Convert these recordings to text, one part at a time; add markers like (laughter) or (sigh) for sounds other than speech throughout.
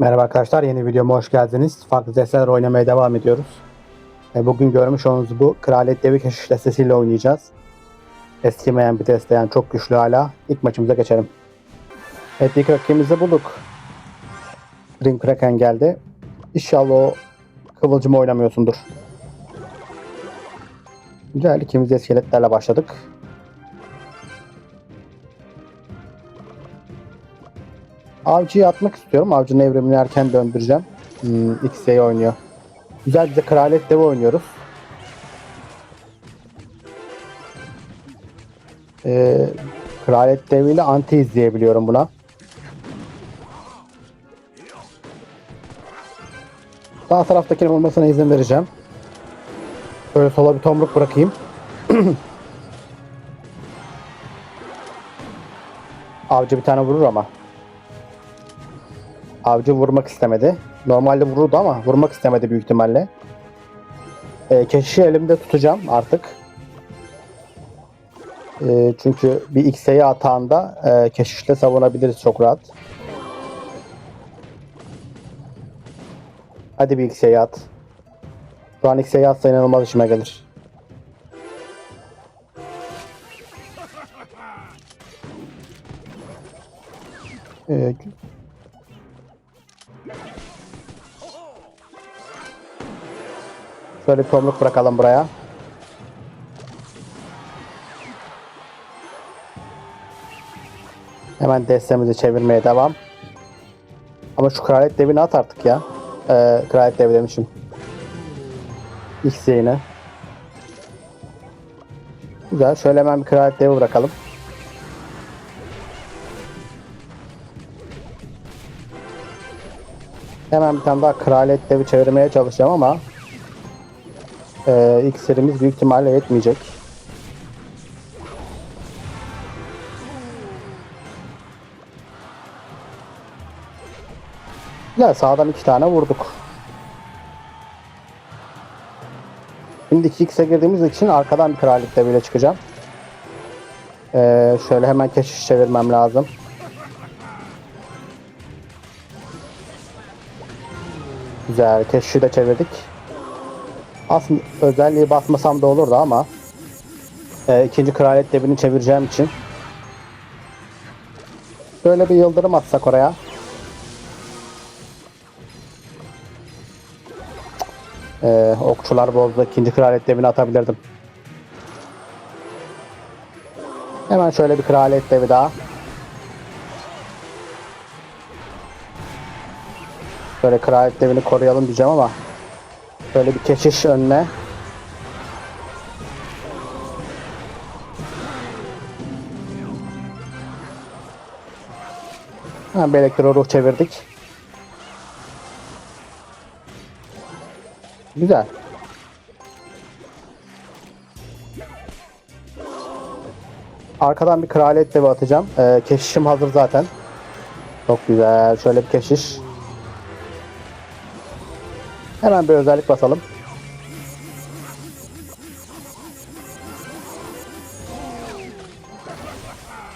Merhaba arkadaşlar, yeni videoma hoş geldiniz. Farklı desteler oynamaya devam ediyoruz. E, bugün görmüş olduğunuz bu Kraliyet Devi Keşiş destesiyle oynayacağız. Eskimeyen bir deste yani çok güçlü hala. İlk maçımıza geçelim. Evet ilk rakibimizi bulduk. Ring Kraken geldi. İnşallah o kıvılcımı oynamıyorsundur. Güzel ikimiz de iskeletlerle başladık. Avcıyı atmak istiyorum. Avcının evrimini erken döndüreceğim. Hmm, X'e oynuyor. Güzel bize Kraliyet Devi oynuyoruz. Ee, Kraliyet Devi ile anti izleyebiliyorum buna. Sağ taraftakinin vurmasına izin vereceğim. Böyle sola bir tomruk bırakayım. (clears throat) Avcı bir tane vurur ama. Avcı vurmak istemedi. Normalde vururdu ama vurmak istemedi büyük ihtimalle. E, keşişi elimde tutacağım artık. E, çünkü bir X'e atağında e, keşişle savunabiliriz çok rahat. Hadi bir X'e at. Şu an X'e atsa inanılmaz işime gelir. E, Şöyle bir tomruk bırakalım buraya. Hemen destemizi çevirmeye devam. Ama şu kraliyet devini at artık ya. Ee, kraliyet devi demişim. X yayını. Güzel. Şöyle hemen bir kraliyet devi bırakalım. Hemen bir tane daha kraliyet devi çevirmeye çalışacağım ama ee, iksirimiz büyük ihtimalle yetmeyecek. Güzel sağdan iki tane vurduk. Şimdi 2x'e girdiğimiz için arkadan bir kraliyette bile çıkacağım. Ee, şöyle hemen keşiş çevirmem lazım. Güzel keşişi de çevirdik. Aslında özelliği basmasam da olurdu ama e, ikinci kraliyet devini çevireceğim için böyle bir yıldırım atsak oraya. E, okçular bozdu. İkinci kraliyet devini atabilirdim. Hemen şöyle bir kraliyet devi daha. Böyle kraliyet devini koruyalım diyeceğim ama Böyle bir keşiş önüne. Ha, bir elektro ruh çevirdik. Güzel. Arkadan bir kraliyet devi atacağım. Ee, keşişim hazır zaten. Çok güzel. Şöyle bir keşiş. Hemen bir özellik basalım.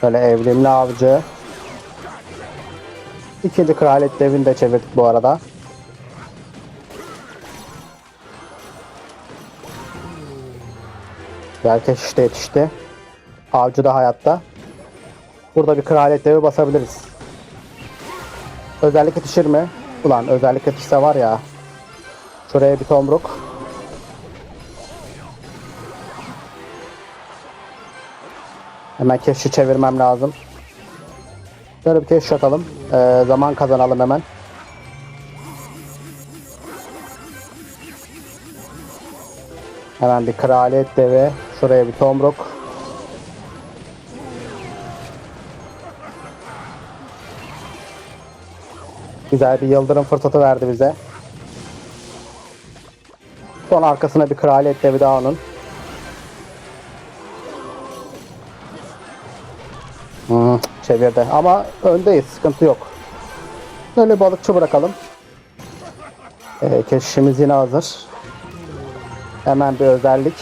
Şöyle evrimli avcı. İkinci kraliyet devini de çevirdik bu arada. Belki işte yetişti. Avcı da hayatta. Burada bir kraliyet devi basabiliriz. Özellik yetişir mi? Ulan özellik yetişse var ya Şuraya bir tomruk. Hemen keşi çevirmem lazım. Şöyle bir keşi atalım. Ee, zaman kazanalım hemen. Hemen bir kraliyet devi. Şuraya bir tomruk. Güzel bir yıldırım fırsatı verdi bize. Son arkasına bir kraliyet devi daha onun. Hmm, çevirdi ama öndeyiz sıkıntı yok. Böyle balıkçı bırakalım. Ee, keşişimiz yine hazır. Hemen bir özellik.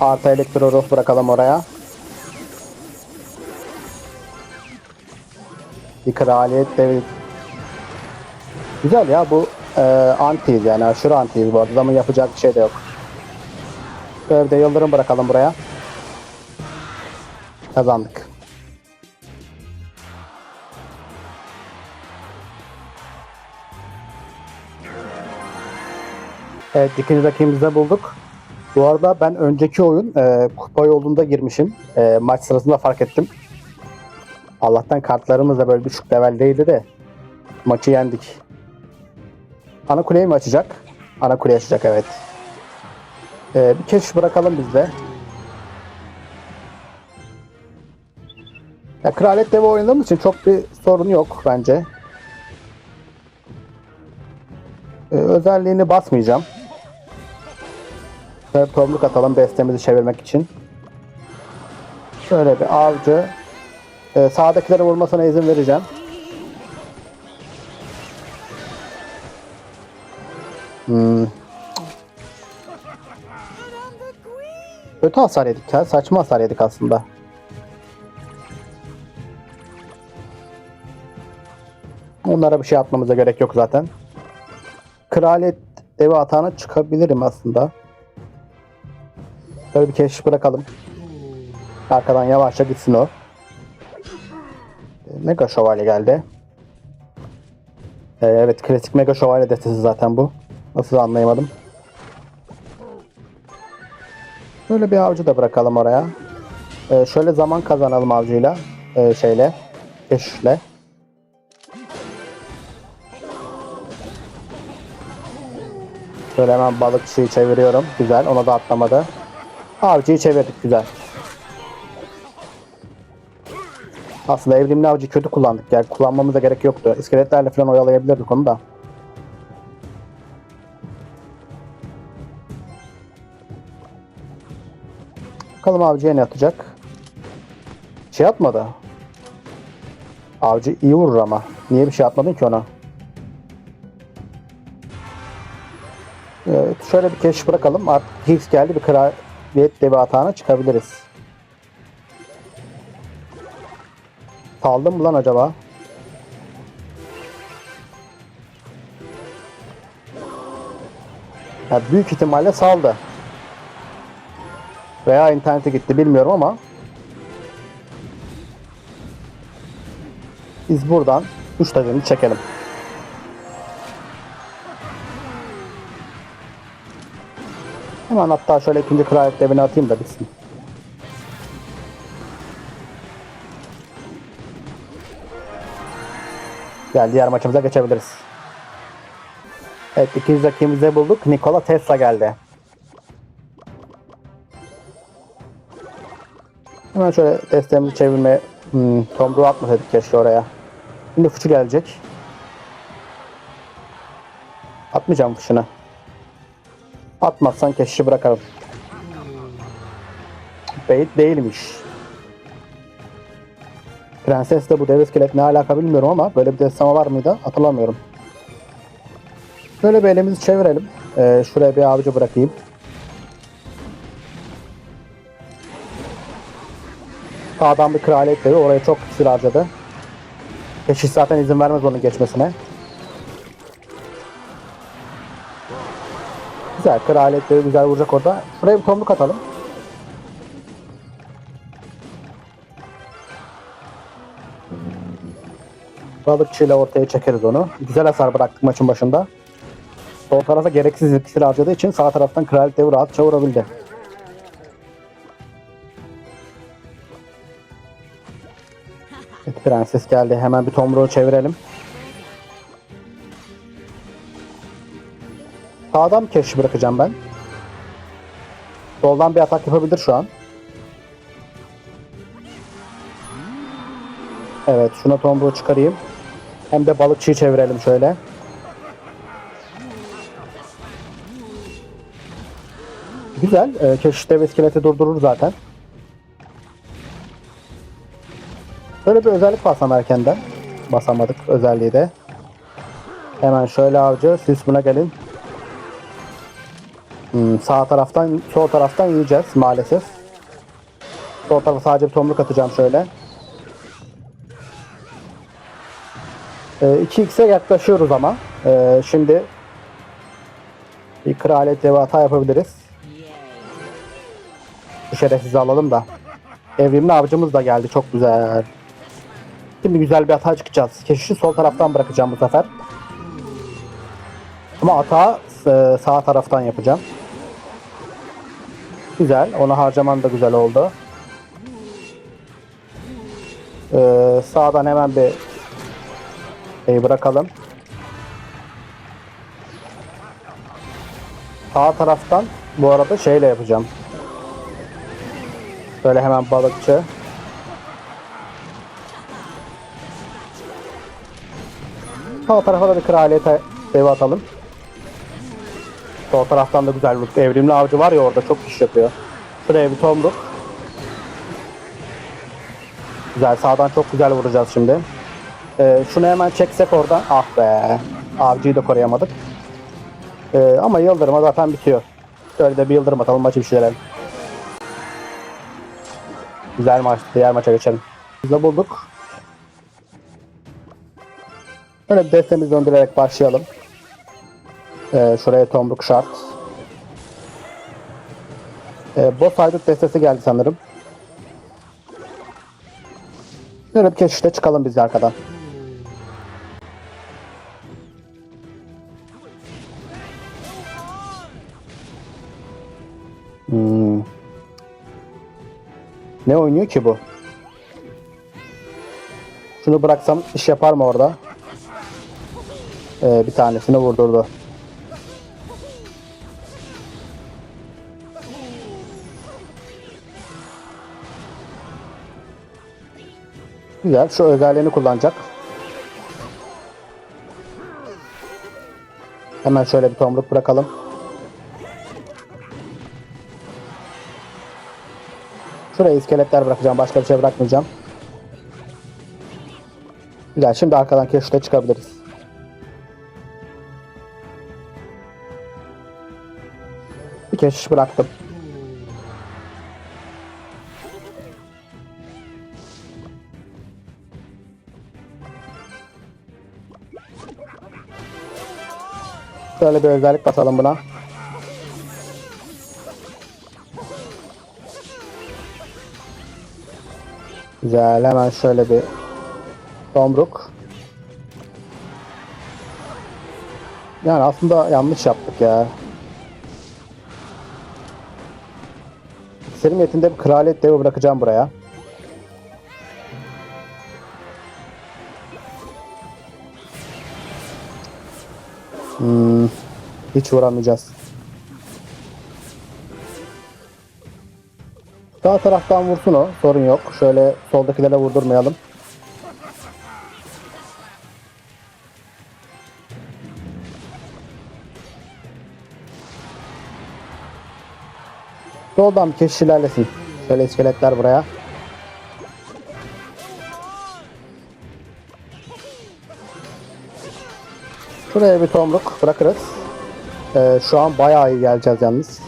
Artı elektro ruh bırakalım oraya. Bir kraliyet devi Güzel ya bu e, antiyiz yani aşırı antiyiz bu arada ama yapacak bir şey de yok. Böyle de yıldırım bırakalım buraya. Kazandık. Evet ikinci rakibimizi bulduk. Bu arada ben önceki oyun e, kupa yolunda girmişim. E, maç sırasında fark ettim. Allah'tan kartlarımız da böyle düşük leveldeydi de maçı yendik. Ana kuleyi mi açacak? Ana kuleyi açacak evet. E, bir keşif bırakalım biz de. Ya, Kraliyet Devi oynadığımız için çok bir sorun yok bence. E, özelliğini basmayacağım. Şöyle tomruk atalım bestemizi çevirmek için. Şöyle bir avcı. Ee, sağdakileri vurmasına izin vereceğim. Hmm. Kötü hasar yedik ya. Saçma hasar yedik aslında. Onlara bir şey atmamıza gerek yok zaten. Kraliyet evi atağına çıkabilirim aslında. Böyle bir keşif bırakalım. Arkadan yavaşça gitsin o. Mega Şövalye geldi. Ee, evet klasik Mega Şövalye destesi zaten bu. Nasıl anlayamadım. Böyle bir avcı da bırakalım oraya. Ee, şöyle zaman kazanalım avcıyla. Ee, şeyle. Keşifle. Şöyle hemen balıkçıyı çeviriyorum. Güzel. Ona da atlamadı. Avcıyı çevirdik. Güzel. Aslında evrimli avcı kötü kullandık. Yani kullanmamıza gerek yoktu. İskeletlerle falan oyalayabilirdik onu da. Bakalım avcıya ne atacak? Şey atmadı. Avcı iyi vurur ama. Niye bir şey atmadın ki ona? Evet, şöyle bir keşif bırakalım. Artık Higgs geldi. Bir kraliyet devi atağına çıkabiliriz. Saldım mı lan acaba? Ya büyük ihtimalle saldı. Veya internete gitti bilmiyorum ama biz buradan uç tacını çekelim. Hemen hatta şöyle ikinci kraliyet devini atayım da bitsin. Gel diğer maçımıza geçebiliriz. Evet ikinci rakibimizi bulduk. Nikola Tesla geldi. Hemen şöyle desteğimizi çevirme hmm, tomruğu atmasaydık keşke oraya. Şimdi fıçı gelecek. Atmayacağım fışını. Atmazsan keşişi bırakalım. Bait değilmiş. Prenses de bu dev iskelet ne alaka bilmiyorum ama böyle bir destama var mıydı hatırlamıyorum. Şöyle bir elimizi çevirelim. Ee, şuraya bir avcı bırakayım. Sağdan bir kraliyet devi oraya çok kişi harcadı. Keşiş zaten izin vermez onun geçmesine. Güzel kraliyet devi güzel vuracak orada. Şuraya bir tomruk atalım. Balıkçıyla ortaya çekeriz onu. Güzel hasar bıraktık maçın başında. Sol tarafa gereksiz iksir harcadığı için sağ taraftan kraliyet devi rahatça vurabildi. Prenses geldi. Hemen bir tomruğu çevirelim. Sağdan keşif bırakacağım ben. Soldan bir atak yapabilir şu an. Evet şuna tomruğu çıkarayım. Hem de balıkçıyı çevirelim şöyle. Güzel. E, keşiş dev iskeleti durdurur zaten. Böyle bir özellik bassam erkenden. Basamadık özelliği de. Hemen şöyle avcı. Siz buna gelin. Hmm, sağ taraftan, sol taraftan yiyeceğiz maalesef. Sol tarafa sadece bir tomruk atacağım şöyle. Ee, 2x'e yaklaşıyoruz ama. Ee, şimdi bir kraliyet devi hata yapabiliriz. Bu şerefsizi alalım da. Evrimli avcımız da geldi. Çok güzel. Şimdi güzel bir hata çıkacağız. Keşişi sol taraftan bırakacağım bu sefer. Ama hata e, sağ taraftan yapacağım. Güzel. Onu harcaman da güzel oldu. Ee, sağdan hemen bir şey bırakalım. Sağ taraftan bu arada şeyle yapacağım. Böyle hemen balıkçı. Sağ tarafa da bir kraliyete dev atalım. Sol taraftan da güzel bir evrimli avcı var ya orada çok iş yapıyor. Şuraya bir tomruk. Güzel sağdan çok güzel vuracağız şimdi. Ee, şunu hemen çeksek oradan. Ah be. Avcıyı da koruyamadık. Ee, ama yıldırıma zaten bitiyor. Şöyle de bir yıldırım atalım maçı bitirelim. Güzel maç. Diğer maça geçelim. Biz de bulduk. Böyle destemizi döndürerek başlayalım. Ee, şuraya tomruk şart. Ee, boss haydut destesi geldi sanırım. Böyle bir keşişte çıkalım biz arkadan. Hmm. Ne oynuyor ki bu? Şunu bıraksam iş yapar mı orada? Ee, bir tanesini vurdurdu. Güzel. Şu özelliğini kullanacak. Hemen şöyle bir tomruk bırakalım. Şuraya iskeletler bırakacağım. Başka bir şey bırakmayacağım. Güzel. Şimdi arkadan keşifte çıkabiliriz. Keşiş bıraktım. Şöyle bir özellik basalım buna. Güzel hemen şöyle bir tomruk. Yani aslında yanlış yaptık ya. Senin niyetinde bir kraliyet devi bırakacağım buraya. Hmm, hiç vuramayacağız. Sağ taraftan vursun o. Sorun yok. Şöyle soldakilere vurdurmayalım. Soldan bir keşiş ilerlesin. Şöyle iskeletler buraya. Şuraya bir tomruk bırakırız. Ee, şu an bayağı iyi geleceğiz yalnız.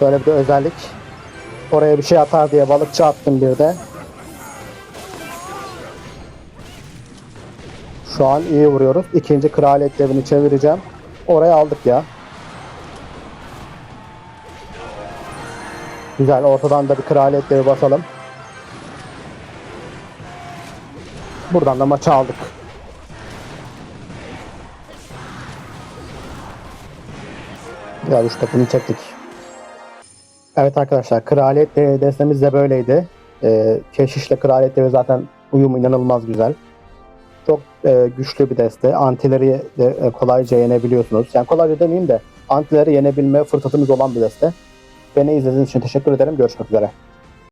Böyle bir özellik. Oraya bir şey atar diye balıkçı attım bir de. Şu an iyi vuruyoruz. İkinci kraliyet devini çevireceğim. Oraya aldık ya. Güzel ortadan da bir kraliyet basalım. Buradan da maçı aldık. Güzel üç takımı çektik. Evet arkadaşlar kraliyet devi destemiz de böyleydi. Ee, keşişle kraliyet devi zaten uyumu inanılmaz güzel. Çok e, güçlü bir deste. Antileri de e, kolayca yenebiliyorsunuz. Yani kolayca demeyeyim de antileri yenebilme fırsatınız olan bir deste. Beni izlediğiniz için teşekkür ederim. Görüşmek üzere.